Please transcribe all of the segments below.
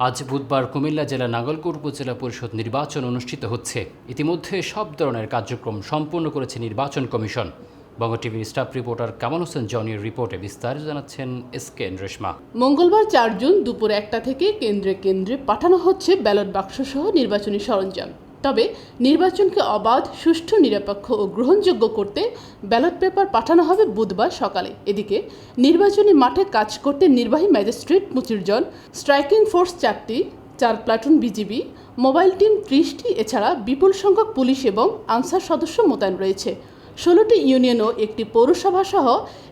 আজ বুধবার কুমিল্লা জেলা নাগলকোট উপজেলা পরিষদ নির্বাচন অনুষ্ঠিত হচ্ছে। ইতিমধ্যে সব ধরনের কার্যক্রম সম্পূর্ণ করেছে নির্বাচন কমিশন। বঙ্গ টিভির স্টাফ রিপোর্টার কামাল হোসেন জনির রিপোর্টে বিস্তারিত জানাচ্ছেন এস কে রেশমা। মঙ্গলবার চার জুন দুপুর একটা থেকে কেন্দ্রে কেন্দ্রে পাঠানো হচ্ছে ব্যালট বাক্স সহ নির্বাচনী সরঞ্জাম। তবে নির্বাচনকে অবাধ, সুষ্ঠু, নিরপেক্ষ ও গ্রহণযোগ্য করতে ব্যালট পেপার পাঠানো হবে বুধবার সকালে। এদিকে নির্বাচনী মাঠে কাজ করতে নির্বাহী ম্যাজিস্ট্রেট পঁচিশ জন স্ট্রাইকিং ফোর্স চারটি, চার প্লাটুন বিজিবি, মোবাইল টিম ত্রিশটি, এছাড়া বিপুল সংখ্যক পুলিশ এবং আনসার সদস্য মোতায়েন রয়েছে। ষোলোটি ইউনিয়ন ও একটি পৌরসভা সহ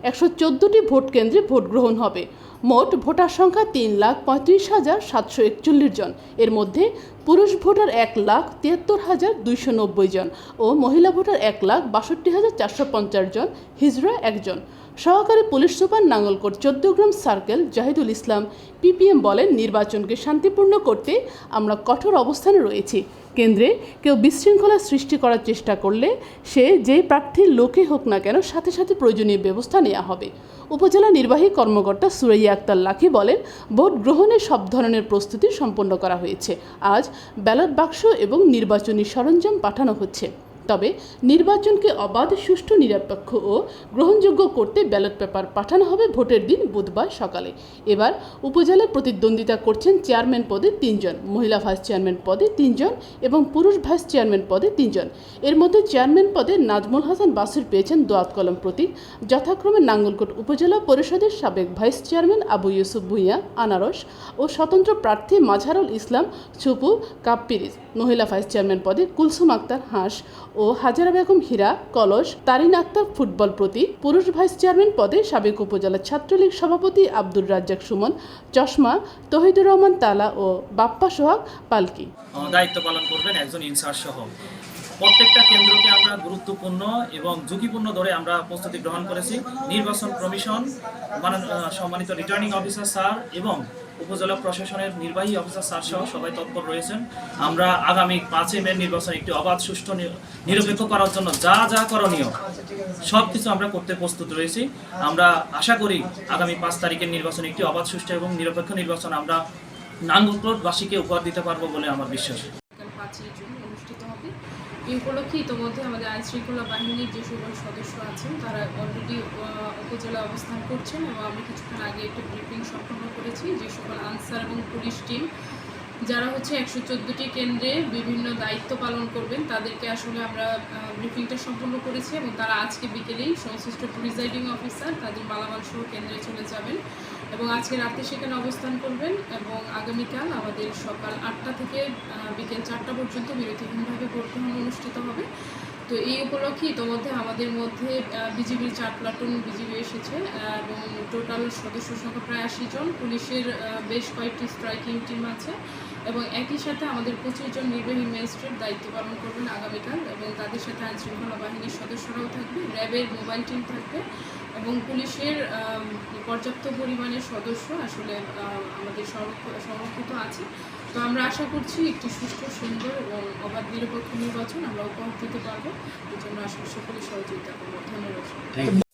একশো চোদ্দোটি ভোট কেন্দ্রে ভোট গ্রহণ হবে। মোট ভোটার সংখ্যা তিন লাখ পঁয়ত্রিশ হাজার সাতশো একচল্লিশ জন। এর মধ্যে পুরুষ ভোটার এক লাখ তিয়াত্তর হাজার দুইশো নব্বই জন ও মহিলা ভোটার এক লাখ বাষট্টি হাজার চারশো পঞ্চাশ জন, হিজড়া একজন সহকারী police super Nangalkot Chauddagram circle Zahidul Islam PPM বলেন, নির্বাচনকে শান্তিপূর্ণ করতে আমরা কঠোর অবস্থানে রয়েছি। কেন্দ্রে কেউ বিশৃঙ্খলা সৃষ্টি করার চেষ্টা করলে সে যেই প্রার্থীর লোকে হোক না কেন সাথে সাথে প্রয়োজনীয় ব্যবস্থা নেওয়া হবে। উপজেলা নির্বাহী কর্মকর্তা সুরাইয়া আক্তার লাখি বলেন, ভোট গ্রহণের সব ধরনের প্রস্তুতি সম্পন্ন করা হয়েছে। আজ ব্যালট বাক্স এবং নির্বাচনী সরঞ্জাম পাঠানো হচ্ছে। তবে নির্বাচনকে অবাধ, সুষ্ঠু, নিরপেক্ষ ও গ্রহণযোগ্য করতে ব্যালট পেপার পাঠানো হবে ভোটের দিন বুধবার সকালে। এবার উপজেলায় প্রতিদ্বন্দ্বিতা করছেন চেয়ারম্যান পদে তিনজন, মহিলা ভাইস চেয়ারম্যান পদে তিনজন এবং পুরুষ ভাইস চেয়ারম্যান পদে তিনজন। এর মধ্যে চেয়ারম্যান পদে নাজমুল হাসান বাসুর পেয়েছেন দোয়াত কলম প্রতীক। যথাক্রমে নাঙ্গলকোট উপজেলা পরিষদের সাবেক ভাইস চেয়ারম্যান আবু ইউসুফ ভুঁইয়া, আনারস ও স্বতন্ত্র প্রার্থী মাঝারুল ইসলাম ছুপু কাপ্পিরিজ। মহিলা ভাইস চেয়ারম্যান পদে কুলসুম আক্তার হাঁস ও হাজারা বেগম হীরা, কলস, তারিন আক্তার ফুটবল প্রতি পুরুষ ভাইস চেয়ারম্যান পদে সাবেক উপজেলা ছাত্রলীগ সভাপতি আব্দুর রাজ্জাক সুমন, চশমা, তহিদুর রহমান তালা ও বাপ্পা সোহাগ পালকি। দায়িত্ব পালন করবেন একজন ইনচার্জ সহ। প্রত্যেকটা কেন্দ্রকে আমরা গুরুত্বপূর্ণ এবং ঝুঁকিপূর্ণ ধরে আমরা প্রস্তুতি গ্রহণ করেছি। নির্বাচন কমিশন সম্মানিত রিটার্নিং অফিসার স্যার এবং উপজেলা প্রশাসনের নির্বাহী অফিসার স্যার সহ সবাই তৎপর রয়েছেন। আমরা আগামী পাঁচই মে নির্বাচন একটি অবাধ, সুষ্ঠু নিরপেক্ষ করার জন্য যা যা করণীয় সব কিছু আমরা করতে প্রস্তুত রয়েছি। আমরা আশা করি আগামী পাঁচ তারিখের নির্বাচন একটি অবাধ, সুষ্ঠু এবং নিরপেক্ষ নির্বাচন আমরা নাঙ্গলকোটবাসীকে উপহার দিতে পারব বলে আমার বিশ্বাস আগামী পাঁচই জুন অনুষ্ঠিত হবে এই উপলক্ষে ইতোমধ্যে আমাদের আইন শৃঙ্খলা বাহিনীর যে সকল সদস্য আছেন, তারা অলরেডি উপজেলায় অবস্থান করছেন এবং আমি কিছুক্ষণ আগে একটা ব্রিফিং সম্পন্ন করেছি যে সকল আনসার এবং পুলিশ টিম যারা হচ্ছে একশো চোদ্দোটি কেন্দ্রে বিভিন্ন দায়িত্ব পালন করবেন, তাদেরকে আসলে আমরা ব্রিফিংটা সম্পন্ন করেছি এবং তারা আজকে বিকেলেই সংশ্লিষ্ট প্রিজাইডিং অফিসার তাদের মালামাল সহ কেন্দ্রে চলে যাবেন। এবং আজকে রাতে সেখানে অবস্থান করবেন এবং আগামীকাল আমাদের সকাল আটটা থেকে বিকেল চারটা পর্যন্ত বিরতিহীনভাবে ভোট গ্রহণ অনুষ্ঠিত হবে। তো এই উপলক্ষে ইতোমধ্যে আমাদের মধ্যে বিজিবির চার প্লাটুন বিজিবি এসেছে এবং টোটাল সদস্য সংখ্যা প্রায় আশি জন। পুলিশের বেশ কয়েকটি স্ট্রাইকিং টিম আছে। এবং একই সাথে আমাদের পঁচিশ জন নির্বাহী ম্যাজিস্ট্রেট দায়িত্ব পালন করবেন আগামীকাল এবং তাদের সাথে আইন শৃঙ্খলা বাহিনীর সদস্যরাও থাকবে, র্যাবের মোবাইল টিম থাকবে এবং পুলিশের পর্যাপ্ত পরিমাণের সদস্য আসলে আমাদের সংরক্ষ- সংরক্ষিত আছে। তো আমরা আশা করছি একটি সুষ্ঠু, সুন্দর এবং অবাধ, নিরপেক্ষ নির্বাচন আমরা উপহার দিতে পারব। এই জন্য আসলে সকলে সহযোগিতা করব। ধন্যবাদ।